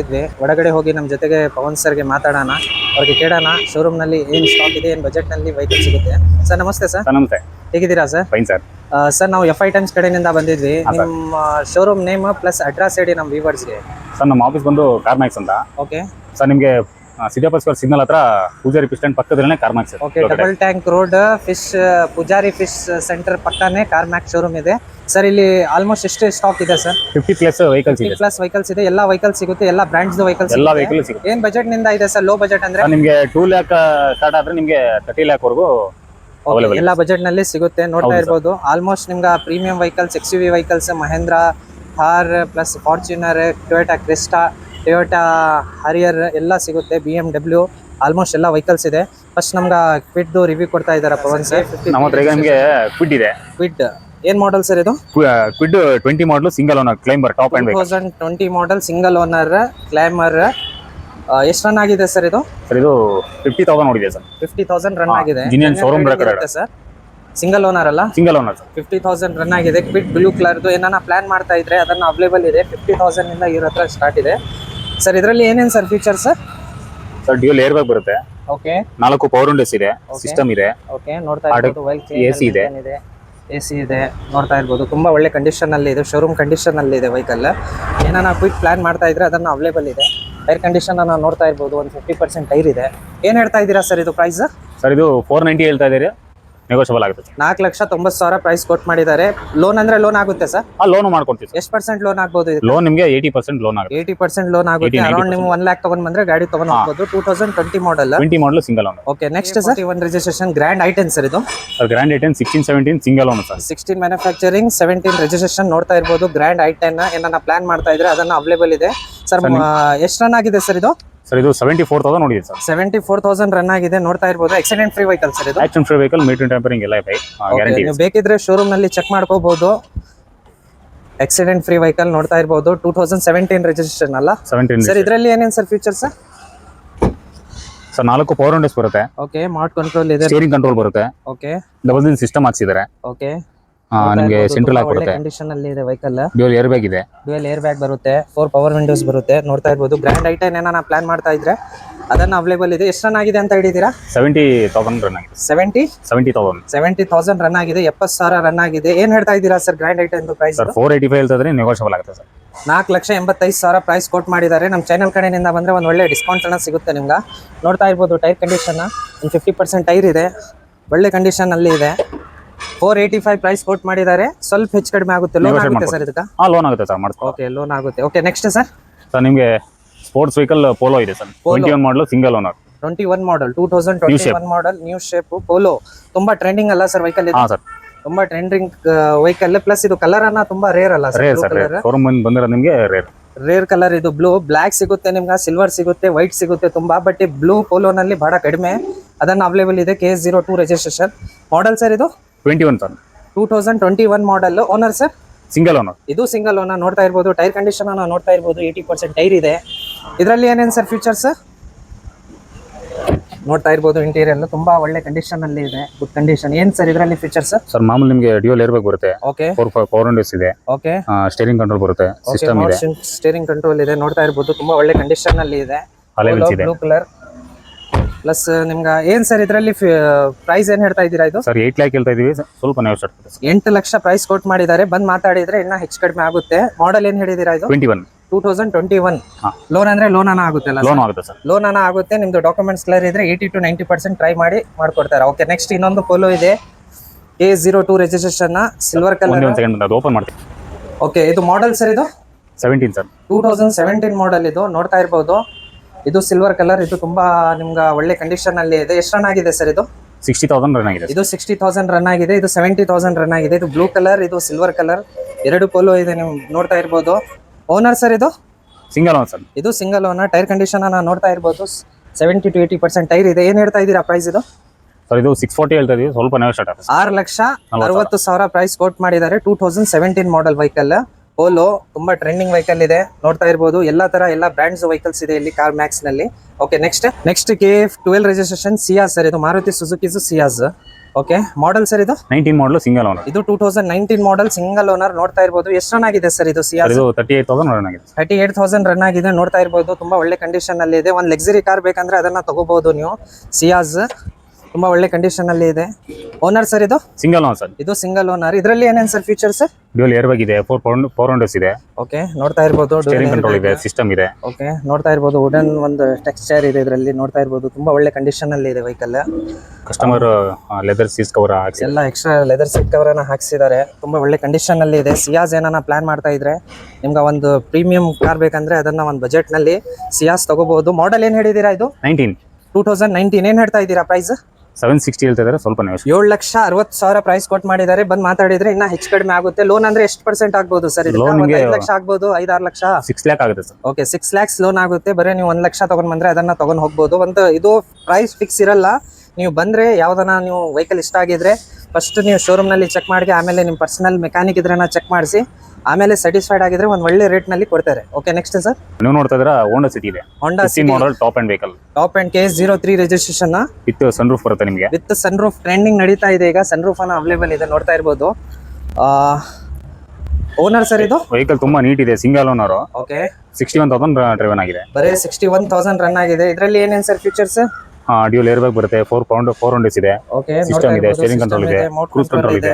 ಬಂದಿದ್ವಿ. ಒಳಗಡೆ ಹೋಗಿ ನಮ್ಮ ಜೊತೆಗೆ ಪವನ್ ಸರ್ಗೆ ಮಾತಾಡೋಣ. ಅವ್ರಿಗೆ ಕೇಳೋಣ ಶೋರೂಮ್ನಲ್ಲಿ ಏನ್ ಸ್ಟಾಕ್ ಇದೆ ಏನ್ ಬಜೆಟ್ನಲ್ಲಿ ವೆಹಿಕಲ್ ಸಿಗುತ್ತೆ. ಸರ್ ನಮಸ್ತೆ ಸರ್ ಸರ್ ನಮಸ್ತೆ. ಹೇಗಿದ್ದೀರಾ ಸರ್ ಫೈನ್ ಸರ್ ಸರ್ ನಾವು ಎಫ್ ಐ ಟೈಮ್ಸ್ ಕಡೆಯಿಂದ ಬಂದಿದ್ವಿ. ನಿಮ್ಮ ಶೋರೂಮ್ ನೇಮ್ ಪ್ಲಸ್ ಅಡ್ರೆಸ್ ಹೇಳಿ ನಮ್ಮ ವ್ಯೂವರ್ಸ್ಗೆ ಸರ್ ನಮ್ಮ ಆಫೀಸ್ ಬಂದು ಕಾರ್ಮ್ಯಾಕ್ಸ್ ಅಂತ. ಓಕೆ ಸರ್ ನಿಮಗೆ ಸಿದ್ದಾಪುರ ಸ್ಕ್ವೇರ್ ಸಿಗ್ನಲ್ ಹತ್ರ ಪೂಜಾರಿ ಫಿಶ್ ಸ್ಟ್ಯಾಂಡ್ ಪಕ್ಕದಲ್ಲೇ Carmax okay double tank road fish Poojari fish centre ಪಕ್ಕನೇ Carmax showroom ಇದೆ. ಸರ್ ಇಲ್ಲಿ ಆಲ್ಮೋಸ್ಟ್ ಎಷ್ಟು ಸ್ಟಾಕ್ ಇದೆ ಸರ್ ಫಿಫ್ಟಿ ಪ್ಲಸ್ ವೆಹಿಕಲ್ಸ್ ಇದೆ. ಪ್ಲಸ್ ವೆಹಿಕಲ್ಸ್ ಇದೆ. ಎಲ್ಲ ವೆಹಿಕಲ್ ಸಿಗುತ್ತೆ ಎಲ್ಲ ಬ್ರಾಂಡ್ಸ್ ವೆಹಿಕಲ್ಸ್ ಎಲ್ಲ ವೆಹಿಕಲ್ ಸಿಗುತ್ತೆ. ಏನ್ ಬಜೆಟ್ನಿಂದ ಇದೆ ಸರ್ ಲೋ ಬಜೆಟ್ ಅಂದ್ರೆ? ನಿಮಗೆ ಟೂ ಲ್ಯಾಕ್ ಸ್ಟಾರ್ಟ್ ಆದ್ರೆ ನಿಮಗೆ ತರ್ಟಿ ಲ್ಯಾಕ್ ವರೆಗೂ ಎಲ್ಲ ಬಜೆಟ್ನಲ್ಲಿ ಸಿಗುತ್ತೆ. ನೋಡ್ತಾ ಇರ್ಬೋದು. ಆಲ್ಮೋಸ್ಟ್ ನಿಮ್ಗೆ premium vehicles X V vehicles Mahindra Thar plus Fortuner Toyota Crysta Toyota Harrier ಎಲ್ಲ ಸಿಗುತ್ತೆ ಬಿ ಎಂ ಡಬ್ಲ್ಯೂ ಆಲ್ಮೋಸ್ಟ್ ಎಲ್ಲ ವೆಹಿಕಲ್ಸ್ ಇದೆ. ಫಸ್ಟ್ ನಮ್ಗೆ ಕ್ವಿಡ್ದು ರಿವ್ಯೂ ಕೊಡ್ತಾ ಇದ್ದಾರೆ ಪವನ್ ಸರ್ ನಮ್ಮ ಹತ್ರ ಈಗ ನಿಮಗೆ ಕ್ವಿಡ್ ಇದೆ. ಕ್ವಿಡ್ ಏನ್ ಮಾಡಲ್ ಸರ್ ಇದು? Kwid twenty model single owner climber top end thousand twenty model single owner climber ಎಷ್ಟು ರನ್ ಆಗಿದೆ ಸರ್ ಇದು? ಸರ್ ಇದು ಫಿಫ್ಟಿ ತೌಸಂಡ್ ನೋಡಿದೆ ಸರ್ ಫಿಫ್ಟಿ ತೌಸಂಡ್ ರನ್ ಆಗಿದೆ. ಶೋರೂಮ್ showroom ಇದೆ ಸರ್ ಸಿಂಗಲ್ ಓನರ್ ಅಲ್ಲ? Single owner fifty thousand run ಆಗಿದೆ. Kwid blue ಕಲರ್ದು ಏನಾನ ಪ್ಲಾನ್ ಮಾಡ್ತಾ ಇದ್ರೆ ಅದನ್ನ ಅವೈಲೇಬಲ್ ಇದೆ. ಫಿಫ್ಟಿ ತೌಸಂಡ್ ಇಂದ ಇವ್ರ ಹತ್ರ ಸ್ಟಾರ್ಟ್ ಇದೆ. ಸರ್ ಇದರಲ್ಲಿ ಏನೇನು sir feature sir dual air bag ಬರುತ್ತೆ. ಓಕೆ ನಾಲ್ಕು ಪವರ್ ವಿಂಡೋಸ್ ಇದೆ. ಸಿಸ್ಟಮ್ ಇದೆ. ಓಕೆ ನೋಡ್ತಾ ಇರ್ಬೋದು AC ಇದೆ. ಎಸಿ ಇದೆ. ನೋಡ್ತಾ ಇರ್ಬೋದು. ತುಂಬಾ ಒಳ್ಳೆ ಕಂಡೀಷನ್ ಅಲ್ಲಿ ಇದೆ. ಶೋರೂಮ್ ಕಂಡೀಷನ್ ಅಲ್ಲಿ ಇದೆ ವೆಹಿಕಲ್ ಏನಾನ ಕ್ವಿಕ್ ಪ್ಲಾನ್ ಮಾಡ್ತಾ ಇದ್ರೆ ಅದನ್ನ ಅವೈಲೇಬಲ್ ಇದೆ. ಟೈರ್ ಕಂಡೀಷನ್ ನಾವು ನೋಡ್ತಾ ಇರ್ಬೋದು. ಒಂದು ಫಿಫ್ಟಿ ಪರ್ಸೆಂಟ್ ಟೈರ್ ಇದೆ. ಏನ್ ಹೇಳ್ತಾ ಇದ್ದೀರಾ ಸರ್ ಇದು ಪ್ರೈಸ್ ಸರ್ ಇದು ಫೋರ್ ನೈಂಟಿ ಹೇಳ್ತಾ ಇದ್ದೀರಿ. ನೆಗೋಷಿಯಬಲ್ ಆಗುತ್ತೆ ನಾಲ್ಕು ಲಕ್ಷ ತೊಂಬತ್ತು ಸಾವಿರ ಪ್ರೈಸ್ ಕೊಟ್ಟು ಮಾಡಿದ್ದಾರೆ. ಲೋನ್ ಅಂದ್ರೆ ಲೋನ್ ಆಗುತ್ತೆ ಸರ್? ಆ ಲೋನ್ ಮಾಡ್ಕೊಡ್ತೀವಿ ಎಷ್ಟು ಪರ್ಸೆಂಟ್ ಲೋನ್ ಆಗ್ಬೋದು ಇದು ಲೋನ್ ನಿಮಗೆ ಏಯ್ಟಿ ಪರ್ಸೆಂಟ್ ಲೋನ್ ಆಗುತ್ತೆ. ಏಯ್ಟಿ ಪರ್ಸೆಂಟ್ ಲೋನ್ ಆಗುತ್ತೆ. 80, ಅರೌಂಡ್ ನೀವು ಒನ್ ಲ್ಯಾಕ್ ತಗೊಂಡ್ ಬಂದ್ರೆ ಗಾಡಿ ತಗೊಂಡ್ ಹೋಗ್ಬೋದು. Two thousand twenty model twenty model single owner okay next sir. One registration grand i ten sir ಇದು. Grand i ten sixteen seventeen single owner sir. Sixteen manufacturing seventeen registration ನೋಡ್ತಾ ಇರ್ಬೋದು. Grand ಐಟೆನ್ ಏನನ್ನ plan ಮಾಡ್ತಾ ಇದ್ರೆ ಅದನ್ನ available ಇದೆ. Sir ಎಷ್ಟು run ಆಗಿದೆ ಸರ್ ಇದು? ಸರ್ ಇದು ಸೆವೆಂಟಿ ಫೋರ್ ತೌಸಂಡ್ ನೋಡಿದೆ sir seventy four thousand run ಆಗಿದೆ. ನೋಡ್ತಾ ಇರಬಹುದು ಆಕ್ಸಿಡೆಂಟ್ ಫ್ರೀ ವೆಹಿಕಲ್ ಸರ್ ಇದು. Action free vehicle meter tampering ಎಲ್ಲ ಇದೆ. ಗ್ಯಾರಂಟಿ ನೀವು ಬೇಕಿದ್ರೆ ಶೋರೂಮ್ನಲ್ಲಿ ಚೆಕ್ ಮಾಡ್ಕೋಬಹುದು ಆಕ್ಸಿಡೆಂಟ್ ಫ್ರೀ ವೆಹಿಕಲ್ ನೋಡ್ತಾ ಇರ್ಬೋದು. ಟೂ ತೌಸಂಡ್ ಸೆವೆಂಟೀನ್ ರಿಜಿಸ್ಟ್ರೇಷನ್ ಅಲ್ಲ? ಸೆವೆಂಟೀನ್ ಸರ್ ಇದರಲ್ಲಿ ಏನೇನು ಸರ್ ಫೀಚರ್ಸ್ ಸರ್ ನಾಲ್ಕು ಪವರ್ ವಿಂಡೋಸ್ ಬರುತ್ತೆ. ಓಕೆ ಮಾಡ್ ಕಂಟ್ರೋಲ್ ಇದೆ. ಸ್ಟೀರಿಂಗ್ ಕಂಟ್ರೋಲ್ ಬರುತ್ತೆ. ಓಕೆ ಡಬಲ್ ಸಿಸ್ಟಮ್ ಹಾಕ್ಸಿದ್ದಾರೆ. ಓಕೆ ನಿಮಗೆ ಸೆಂಟ್ರಲ್ ಆಗಿ ಬರುತ್ತೆ ಕಂಡೀಷನ್ ಅಲ್ಲಿ ಇದೆ ವೆಹಿಕಲ್ ಡ್ಯುಯಲ್ ಏರ್ ಬ್ಯಾಗ್ ಇದೆ. ಡ್ಯೂಯಲ್ ಏರ್ ಬ್ಯಾಗ್ ಬರುತ್ತೆ ಫೋರ್ ಪವರ್ ವಿಂಡೋಸ್ ಬರುತ್ತೆ ನೋಡ್ತಾ ಇರ್ಬೋದು. ಗ್ರ್ಯಾಂಡ್ ಐಟನ್ ಏನಾನ ಪ್ಲಾನ್ ಮಾಡ್ತಾ ಇದ್ರೆ ಅದನ್ನ ಅವೈಲೇಬಲ್ ಇದೆ. ಎಷ್ಟು ರನ್ ಆಗಿದೆ ಅಂತ ಹಿಡಿದೀರಾ ಸೆವೆಂಟಿ ತೌಸಂಡ್ ರನ್ ಆಗಿದೆ. Seventy seventy thousand seventy thousand run ಆಗಿದೆ ಎಪ್ಪತ್ತು ಸಾವಿರ ರನ್ ಆಗಿದೆ. ಏನ್ ಹೇಳ್ತಾ ಇದ್ದೀರಾ sir grand i ten price sir four eighty five ಹೇಳ್ತಿದ್ರೆ ನೆಗೋಷಿಯಬಲ್ ಆಗುತ್ತೆ ಸರ್ ನಾಲ್ಕು ಲಕ್ಷ ಎಂಬತ್ತೈದು ಸಾವಿರ ಪ್ರೈಸ್ ಕೋಟ್ ಮಾಡಿದ್ದಾರೆ. ನಮ್ಮ ಚಾನಲ್ ಕಡೆಯಿಂದ ಬಂದ್ರೆ ಒಂದು ಒಳ್ಳೆ ಡಿಸ್ಕೌಂಟ್ ಅನ್ನ ಸಿಗುತ್ತೆ ನಿಮ್ಗೆ. ನೋಡ್ತಾ ಇರ್ಬೋದು ಟೈರ್ ಕಂಡೀಷನ್ ಒಂದು ಫಿಫ್ಟಿ ಪರ್ಸೆಂಟ್ ಟೈರ್ ಇದೆ. ಒಳ್ಳೆ ಕಂಡೀಷನ್ ಅಲ್ಲಿ ಇದೆ. Four eighty five price quote ಮಾಡಿದ್ದಾರೆ. ಸ್ವಲ್ಪ ಹೆಚ್ಚು ಕಡಿಮೆ ಆಗುತ್ತೆ. ಲೋನ್ Negotiate ಆಗುತ್ತೆ ಸರ್ ಇದಕ್ಕೆ? ಹಾ ಲೋನ್ ಆಗುತ್ತೆ ಸರ್ ಮಾಡ್ಕೊ ಓಕೆ ಲೋನ್ ಆಗುತ್ತೆ. Okay next sir? ಸರ್ ನಿಮಗೆ ಸ್ಪೋರ್ಟ್ಸ್ ವೆಹಿಕಲ್ ಪೋಲೋ ಇದೆ sir. Twenty one model single owner twenty one model two thousand twenty one model new shape Polo ತುಂಬಾ trending ಅಲ್ಲ ಸರ್ ವೆಹಿಕಲ್ ಇದು? ಹಾಂ sir. ತುಂಬಾ trending vehicle plus ಇದು colour ಅನ್ನ ತುಂಬಾ ರೇರ್ ಅಲ್ಲ rare sir sir rare showroom ಬಂದು ಬಂದಿರೋದು ನಿಮಗೆ ರೇರ್ ರೇರ್ ಕಲರ್ ಇದು ಬ್ಲೂ ಬ್ಲಾಕ್ ಸಿಗುತ್ತೆ ನಿಮ್ಗೆ ಸಿಲ್ವರ್ ಸಿಗುತ್ತೆ ವೈಟ್ ಸಿಗುತ್ತೆ ತುಂಬಾ ಬಟ್ ಈ ಬ್ಲೂ ಪೋಲೋನಲ್ಲಿ ಬಹಳ ಕಡಿಮೆ. ಅದನ್ನ ಅವೈಲೇಬಲ್ ಇದೆ K S zero two registration model sir ಇದು? Twenty one sir two thousand twenty one model owner sir single owner ಇದು ಸಿಂಗಲ್ ಓನರ್ ನೋಡ್ತಾ ಇರ್ಬೋದು ಟೈರ್ ಕಂಡೀಷನ್ ನಾವು ನೋಡ್ತಾ ಇರ್ಬೋದು ಏಯ್ಟಿ ಪರ್ಸೆಂಟ್ ಟೈರ್ ಇದೆ. ಇದರಲ್ಲಿ ಏನೇನು ಸರ್ ಫೀಚರ್ಸ್ ನೋಡ್ತಾ ಇರ್ಬೋದು ಇಂಟೀರಿಯರ್ ತುಂಬಾ ಒಳ್ಳೆ ಕಂಡೀಷನ್ ಅಲ್ಲಿ ಇದೆ ಗುಡ್ ಕಂಡೀಷನ್ ಏನ್ ಸರ್ ಇದರಲ್ಲಿ ಫೀಚರ್ಸ್ ಸರ್ ಮಾಮೂಲಿ ನಿಮಗೆ ಡ್ಯೂಲ್ ಏರ್ಬೇಕು ಬರುತ್ತೆ. ಓಕೆ ಫೋರ್ ಫೋರ್ ವಿಂಡೋಸ್ ಇದೆ. ಓಕೆ ಸ್ಟೇರಿಂಗ್ ಕಂಟ್ರೋಲ್ ಬರುತ್ತೆ. ಸಿಸ್ಟಮ್ ಇದೆ. ಸ್ಟೇರಿಂಗ್ ಕಂಟ್ರೋಲ್ ಇದೆ ನೋಡ್ತಾ ಇರ್ಬೋದು ತುಂಬಾ ಒಳ್ಳೆ ಕಂಡೀಷನ್ ಅಲ್ಲಿ ಇದೆ. ಬ್ಲೂ ಕಲರ್ ಪ್ಲಸ್ ನಿಮ್ಗೆ ಏನ್ ಸರ್ ಇದರಲ್ಲಿ ಪ್ರೈಸ್ ಏನ್ ಹೇಳ್ತಾ ಇದ್ದೀರಾ ಇದು? ಸರ್ ಏಟ್ ಲ್ಯಾಕ್ ಹೇಳ್ತಾ ಇದೀವಿ. ಸ್ವಲ್ಪ ನಾವು ಎಂಟು ಲಕ್ಷ ಪ್ರೈಸ್ ಕೋಟ್ ಮಾಡಿದ್ದಾರೆ. ಬಂದ್ ಮಾತಾಡಿದ್ರೆ ಇನ್ನ ಹೆಚ್ಚು ಕಡಿಮೆ ಆಗುತ್ತೆ. ಮಾಡೆಲ್ ಏನ್ ಹೇಳಿದೀರಾ ಇದು? Twenty one two thousand twenty one. Loan ಅಂದ್ರೆ ಲೋನ್ ಅನ್ನ ಆಗುತ್ತೆ ಲೋನ್ ಆಗುತ್ತೆ ಸರ್ ಲೋನ್ ಅನ್ನ ಆಗುತ್ತೆ. ನಿಮ್ದು ಡಾಕ್ಯುಮೆಂಟ್ಸ್ ಕ್ಲಿಯರ್ ಇದ್ರೆ eighty to ninety percent try ಮಾಡಿ ಮಾಡ್ಕೊಡ್ತಾರೆ. ಓಕೆ ನೆಕ್ಸ್ಟ್ ಇನ್ನೊಂದು ಪೋಲೋ ಇದೆ. A zero two registration silver colour open ಮಾಡ್ತೀನಿ. ಓಕೆ ಇದು ಮಾಡೆಲ್ ಸರ್ ಇದು? Seventeen sir two thousand seventeen model ಇದು. ನೋಡ್ತಾ ಇರ್ಬೋದು. ಇದು ಸಿಲ್ವರ್ ಕಲರ್ ಇದು ತುಂಬಾ ನಿಮ್ಗೆ ಒಳ್ಳೆ ಕಂಡೀಷನ್ ಅಲ್ಲಿ ಇದೆ. ಎಷ್ಟು ರನ್ ಆಗಿದೆ ಸರ್ ಇದು? ಸಿಕ್ಸ್ಟಿ ತೌಸಂಡ್ ರನ್ ಆಗಿದೆ ಇದು ಸಿಕ್ಸ್ಟಿ ತೌಸಂಡ್ ರನ್ ಆಗಿದೆ ಇದು ಸೆವೆಂಟಿ ತೌಸಂಡ್ ರನ್ ಆಗಿದೆ. ಇದು ಬ್ಲೂ ಕಲರ್ ಇದು ಸಿಲ್ವರ್ ಕಲರ್ ಎರಡು ಪೋಲೋ ಇದೆ ನೀವು ನೋಡ್ತಾ ಇರ್ಬೋದು. ಓನರ್ ಸರ್ ಇದು? ಸಿಂಗಲ್ ಓನ್ ಸರ್ ಇದು ಸಿಂಗಲ್ ಓನರ್ ಟೈರ್ ಕಂಡೀಷನ್ ನಾನು ನೋಡ್ತಾ ಇರ್ಬೋದು. Seventy to eighty percent tyre ಇದೆ. ಏನು ಹೇಳ್ತಾ ಇದ್ದೀರಾ ಪ್ರೈಸ್ ಇದು? ಸರ್ ಇದು ಸಿಕ್ಸ್ ಫೋರ್ಟಿ ಹೇಳ್ತಾ ಇದೀವಿ. ಸ್ವಲ್ಪ ನೆಗೋಷಿಯೇಟ್ ಆಗುತ್ತೆ ಆರು ಲಕ್ಷ ಅರವತ್ತು ಸಾವಿರ ಪ್ರೈಸ್ ಕೋಟ್ ಮಾಡಿದ್ದಾರೆ. Two thousand seventeen model vehicle Polo ತುಂಬಾ ಟ್ರೆಂಡಿಂಗ್ ವೆಹಿಕಲ್ ಇದೆ. ನೋಡ್ತಾ ಇರಬಹುದು ಎಲ್ಲಾ ತರ ಎಲ್ಲ ಬ್ರಾಂಡ್ಸ್ ವೆಹಿಕಲ್ಸ್ ಇದೆ ಇಲ್ಲಿ car ಮ್ಯಾಕ್ಸ್ನಲ್ಲಿ. Okay next next K F twelve registration Ciaz sir ಇದು Maruti Suzuki Ciaz okay model sir ಇದು? ನೈನ್ಟೀನ್ ಮಾಡಲ್ ಸಿಂಗಲ್ ಓನರ್ ಇದು two thousand nineteen model single owner ನೋಡ್ತಾ ಇರಬಹುದು ಎಷ್ಟು ರನ್ ಆಗಿದೆ ಸರ್ ಇದು ಸಿಯಾಸ್ ಇದು ತರ್ಟಿ ಏಟ್ ತೌಸಂಡ್ ರನ್ ಆಗಿದೆ. ತರ್ಟಿ ಏಟ್ ತೌಸಂಡ್ ರನ್ ಆಗಿದೆ. ನೋಡ್ತಾ ಇರಬಹುದು ತುಂಬಾ ಒಳ್ಳೆ ಕಂಡೀಷನ್ ಅಲ್ಲಿ ಇದೆ. ಒಂದು ಲಕ್ಸರಿ ಕಾರ್ ಬೇಕಂದ್ರೆ ಅದನ್ನ ತಗೋಬಹುದು ನೀವು. ಸಿಯಾಸ್ ತುಂಬಾ ಒಳ್ಳೆ ಕಂಡೀಷನ್ ಅಲ್ಲಿ ಇದೆ. ಓನರ್ ಸರ್ ಇದು? ಸಿಂಗಲ್ ಓನರ್ ಸರ್ ಇದು ಸಿಂಗಲ್ ಓನರ್ ಇದರಲ್ಲಿ ಏನೇನು sir features dual air bag ಇದೆ ಫೋರ್ ಫೋರ್ ಹಂಡ್ರೆಸ್ ಇದೆ. ಓಕೆ ನೋಡ್ತಾ ಇರ್ಬೋದು ಸ್ಟೇರಿಂಗ್ ಕಂಟ್ರೋಲ್ ಇದೆ. ಸಿಸ್ಟಮ್ ಇದೆ. ಓಕೆ ನೋಡ್ತಾ ಇರ್ಬೋದು ವುಡನ್ ಒಂದು ಟೆಕ್ಸ್ಚರ್ ಇದೆ ಇದರಲ್ಲಿ ನೋಡ್ತಾ ಇರ್ಬೋದು ತುಂಬಾ ಒಳ್ಳೆ ಕಂಡೀಷನ್ ಅಲ್ಲಿ ಇದೆ vehicle customer leather seat cover ಎಲ್ಲ ಎಕ್ಸ್ಟ್ರಾ ಲೆದರ್ ಸೀಟ್ ಕವರ್ ಅನ್ನ ಹಾಕ್ಸಿದ್ದಾರೆ. ತುಂಬಾ ಒಳ್ಳೆ ಕಂಡೀಷನ್ ಅಲ್ಲಿ ಇದೆ. ಸಿಯಾಸ್ ಏನಾನ ಪ್ಲಾನ್ ಮಾಡ್ತಾ ಇದ್ರೆ ನಿಮ್ಗೆ ಒಂದು ಪ್ರೀಮಿಯಂ ಕಾರ್ ಬೇಕಂದ್ರೆ ಅದನ್ನ ಒಂದು ಬಜೆಟ್ನಲ್ಲಿ ಸಿಯಾಸ್ ತಗೋಬಹುದು. ಮಾಡೆಲ್ ಏನ್ ಹೇಳಿದೀರಾ ಇದು? ನೈನ್ಟೀನ್ ಟೂ ತೌಸಂಡ್ ನೈನ್ಟೀನ್ ಏನ್ ಹೇಳ್ತಾ ಇದ್ದೀರಾ ಪ್ರೈಸ್ ಸೆವೆನ್ ಸಿಕ್ಸ್ಟಿ ಹೇಳ್ತಿದ್ದಾರೆ ಸ್ವಲ್ಪ ನೀವು ಏಳು ಲಕ್ಷ ಅರವತ್ತು ಸಾವಿರ ಪ್ರೈಸ್ ಕೊಟ್ಟು ಮಾಡಿದ್ದಾರೆ. ಬಂದ್ ಮಾತಾಡಿದ್ರೆ ಇನ್ನ ಹೆಚ್ಚು ಕಡಿಮೆ ಆಗುತ್ತೆ. ಲೋನ್ ಅಂದ್ರೆ ಎಷ್ಟು ಪರ್ಸೆಂಟ್ ಆಗ್ಬೋದು ಸರ್? ಐದು ಲಕ್ಷ ಆಗ್ಬೋದು ಐದಾರು ಲಕ್ಷ? ಸಿಕ್ಸ್ ಲ್ಯಾಕ್ ಆಗುತ್ತೆ sir. Okay six lakhs loan ಆಗುತ್ತೆ. ಬರೀ ನೀವು ಒಂದ್ ಲಕ್ಷ ತಗೊಂಡ್ ಬಂದ್ರೆ ಅದನ್ನ ತಗೊಂಡ್ ಹೋಗ್ಬೋದು. ಒಂದು ಇದು ಪ್ರೈಸ್ ಫಿಕ್ಸ್ ಇರಲ್ಲ. ನೀವು ಬಂದ್ರೆ ಯಾವ್ದನ್ನ ನೀವು ವೆಹಿಕಲ್ ಇಷ್ಟ ಆಗಿದ್ರೆ ಫಸ್ಟ್ ನೀವು ಶೋರೂಮ್ನಲ್ಲಿ ಚೆಕ್ ಮಾಡಿ ಆಮೇಲೆ ನಿಮ್ಮ ಪರ್ಸನಲ್ ಮೆಕ್ಯಾನಿಕ್ ಇದ್ರನ್ನ ಚೆಕ್ ಮಾಡಿಸಿ. ಆಮೇಲೆ ಸ್ಯಾಟಿಸ್ಫೈಡ್ ಆಗಿದ್ರೆ ಒಂದು ಒಳ್ಳೆ ರೇಟ್ನಲ್ಲಿ ಕೊಡ್ತಾರೆ. ಓಕೆ ನೆಕ್ಸ್ಟ್ ಸರ್ ನೀವು ನೋಡ್ತಾ ಇದ್ರೆ ಹೋಂಡಾ ಸಿಟಿ ಇದೆ. Honda City model top end vehicle top end K zero three registration with sun roof ಬರುತ್ತೆ ನಿಮಗೆ? ವಿತ್ ಸನ್ ರೂಫ್ ಟ್ರೆಂಡಿಂಗ್ ನಡೀತಾ ಇದೆ ಈಗ. ಸನ್ ರೂಫ್ ಅನ್ನ ಅವೈಲೇಬಲ್ ಇದೆ ನೋಡ್ತಾ ಇರ್ಬೋದು. ಓನರ್ ಸರ್ ಇದು? ವೆಹಿಕಲ್ ತುಂಬಾ ನೀಟ್ ಇದೆ single owner okay sixty one thousand driven ಆಗಿದೆ. ಬರೀ ಸಿಕ್ಸ್ಟಿ ಒನ್ ತೌಸಂಡ್ ರನ್ ಆಗಿದೆ. ಇದರಲ್ಲಿ ಏನೇನು sir features dual air bag ಬರುತ್ತೆ ಫೋರ್ ಪೌಂಡ್ ಫೋರ್ ಹಂಡ್ರೆಸ್ ಇದೆ. ಓಕೆ ಸಿಸ್ಟಮ್ ಇದೆ, ಸ್ಟೇರಿಂಗ್ ಕಂಟ್ರೋಲ್ ಇದೆ, ಕ್ರೂಸ್ ಕಂಟ್ರೋಲ್ ಇದೆ.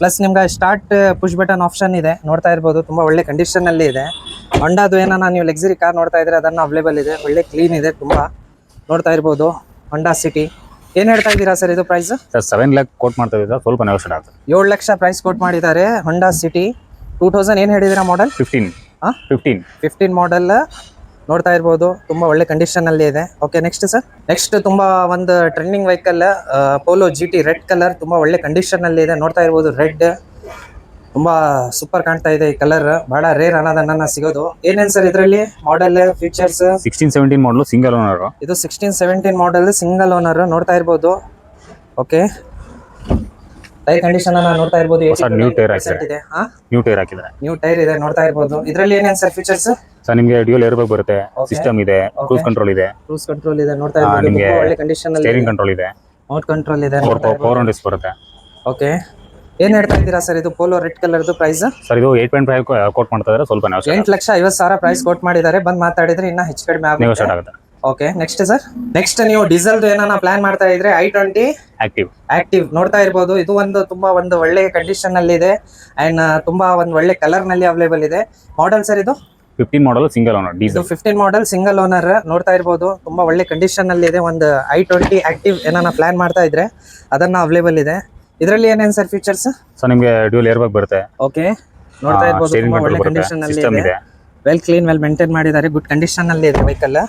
ಪ್ಲಸ್ ನಿಮ್ಗೆ ಸ್ಟಾರ್ಟ್ ಪುಷ್ ಬಟನ್ ಆಪ್ಷನ್ ಇದೆ. ನೋಡ್ತಾ ಇರ್ಬೋದು ತುಂಬ ಒಳ್ಳೆ ಕಂಡೀಷನ್ ಅಲ್ಲಿ ಇದೆ. ಹೊಂಡಾದು ಏನಾನ ನೀವು ಲಕ್ಸುರಿ ಕಾರ್ ನೋಡ್ತಾ ಇದ್ರೆ ಅದನ್ನು ಅವೈಲೇಬಲ್ ಇದೆ. ಒಳ್ಳೆ ಕ್ಲೀನ್ ಇದೆ ತುಂಬ. ನೋಡ್ತಾ ಇರ್ಬೋದು ಹೊಂಡಾ ಸಿಟಿ ಏನ್ ಹೇಳ್ತಾ ಇದ್ದೀರಾ ಸರ್ ಇದು price sir seven lakh quote ಮಾಡ್ತಾ ಇದ್ದಾರೆ? ಸ್ವಲ್ಪ ನೆಗೋಷಿಯೇಟ್ ಆಗುತ್ತೆ. ಏಳು ಲಕ್ಷ ಪ್ರೈಸ್ ಕೋಟ್ ಮಾಡಿದ್ದಾರೆ ಹೊಂಡಾ ಸಿಟಿ ಟೂ ತೌಸಂಡ್ ಏನು ಹೇಳಿದಿರಾ ಮಾಡಲ್ ಫಿಫ್ಟೀನ್ ಹಾಂ ಫಿಫ್ಟೀನ್ ಫಿಫ್ಟೀನ್ ಮಾಡೆಲ್ ನೋಡ್ತಾ ಇರ್ಬೋದು. ತುಂಬಾ ಒಳ್ಳೆ ಕಂಡೀಷನ್ ಅಲ್ಲಿ ಇದೆ. ಓಕೆ ನೆಕ್ಸ್ಟ್ ಸರ್ ನೆಕ್ಸ್ಟ್ ತುಂಬಾ ಒಂದು trending vehicle Polo G T red colour ತುಂಬಾ ಒಳ್ಳೆ ಕಂಡೀಷನ್ ಅಲ್ಲಿ ಇದೆ. ನೋಡ್ತಾ ಇರ್ಬೋದು ರೆಡ್ ತುಂಬಾ ಸೂಪರ್ ಕಾಣ್ತಾ ಇದೆ ಈ ಕಲರ್ ಬಹಳ ರೇರ್ ಅನ್ನೋದನ್ನ ಸಿಗೋದು. ಏನೇನ್ ಸರ್ ಇದರಲ್ಲಿ? Model features sixteen seventeen model single owner ಇದು sixteen seventeen model single owner ನೋಡ್ತಾ ಇರ್ಬೋದು. ಓಕೆ ಟೈರ್ ಕಂಡೀಷನ್ ಅನ್ನ ನೋಡ್ತಾ ಇರಬಹುದು ನ್ಯೂ ಟೈರ್. ಇದೆ. ನ್ಯೂ ಟೈರ್ ಹಾಕಿದ್ರೆ ನ್ಯೂ ಟೈರ್ ಇದೆ ನೋಡ್ತಾ ಇರಬಹುದು ಇದರಲ್ಲಿ ಏನೇನ್ ಸರ್ ಫೀಚರ್ಸ್ ಸರ್ ನಿಮಗೆ ಡ್ಯೂಲ್ ಏರ್ ಬ್ಯಾಗ್ ಬರುತ್ತೆ ಸಿಸ್ಟಮ್ ಇದೆ ಕ್ರೂಸ್ ಕಂಟ್ರೋಲ್ ಇದೆ. ಕ್ರೂಸ್ ಕಂಟ್ರೋಲ್ ಇದೆ ನೋಡ್ತಾ ಇರಬಹುದು ಇರ್ಬೋದು. ನಿಮ್ಗೆ ಒಳ್ಳೆ ಕಂಡೀಷನ್ ಅಲ್ಲಿ ಸ್ಟೀರಿಂಗ್ ಕಂಟ್ರೋಲ್ ಇದೆ. ಮೌಂಟ್ ಕಂಟ್ರೋಲ್ ಇದೆ ಫೋರ್ ಆನ್ ಬರುತ್ತೆ. ಓಕೆ ಏನ್ ಹೇಳ್ತಾ ಇದ್ದೀರಾ ಸರ್ ಇದು ಪೋಲೋ ರೆಡ್ ಕಲರ್ದು ಪ್ರೈಸ್ ಸರ್ ಇದು ಏಟ್ ಪಾಯಿಂಟ್ ಫೈವ್ ಕೋಟ್ ಮಾಡ್ತಾ ಇದ್ದಾರೆ ಸ್ವಲ್ಪ ಎಂಟು ಲಕ್ಷ ಐವತ್ತು ಸಾವಿರ ಪ್ರೈಸ್ ಕೋಟ್ ಮಾಡಿದ್ದಾರೆ. ಬಂದ್ ಮಾತಾಡಿದ್ರೆ ಇನ್ನ ಹೆಚ್ಚು ಕಡಿಮೆ ಆಗುತ್ತೆ. ಓಕೆ ನೆಕ್ಸ್ಟ್ ಸರ್ ನೆಕ್ಸ್ಟ್ ನೀವು ಡೀಸೆಲ್ ಏನಾನ ಪ್ಲಾನ್ ಮಾಡ್ತಾ ಇದ್ರೆ ಐ ಟ್ವೆಂಟಿ ಆಕ್ಟಿವ್ ಆಕ್ಟಿವ್ ನೋಡ್ತಾ ಇರ್ಬೋದು. ಇದು ಒಂದು ತುಂಬಾ ಒಂದು ಒಳ್ಳೆ ಕಂಡೀಷನ್ ಅಲ್ಲಿ ಇದೆ. ಅಂಡ್ ತುಂಬಾ ಒಂದು ಒಳ್ಳೆ ಕಲರ್ನಲ್ಲಿ ಅವೈಲೇಬಲ್ ಇದೆ. ಮಾಡೆಲ್ ಸರ್ ಇದು? Fifteen model single owner diesel fifteen model single owner ನೋಡ್ತಾ ಇರ್ಬೋದು. ತುಂಬಾ ಒಳ್ಳೆ ಕಂಡೀಷನ್ ಅಲ್ಲಿ ಇದೆ. ಒಂದು ಐ ಟ್ವೆಂಟಿ ಆಕ್ಟಿವ್ ಏನಾನ ಪ್ಲಾನ್ ಮಾಡ್ತಾ ಇದ್ರೆ ಅದನ್ನ ಅವೈಲೇಬಲ್ ಇದೆ. ಇದರಲ್ಲಿ ಏನೇನು ಸರ್ ಫೀಚರ್ಸ್ ಸೊ ನಿಮಗೆ ಡ್ಯೂಲ್ ಏರ್ ಬ್ಯಾಗ್ ಬರುತ್ತೆ. ಓಕೆ ನೋಡ್ತಾ ಇರ್ಬೋದು. ತುಂಬಾ ಒಳ್ಳೆ ಕಂಡೀಷನ್ ಅಲ್ಲಿ ಇದೆ. ವೆಲ್ ಕ್ಲೀನ್ ವೆಲ್ ಮೇಂಟೈನ್ ಮಾಡಿದ್ದಾರೆ. ಗುಡ್ ಕಂಡೀಷನ್ ಅಲ್ಲಿ ಇದೆ ವೆಹಿಕಲ್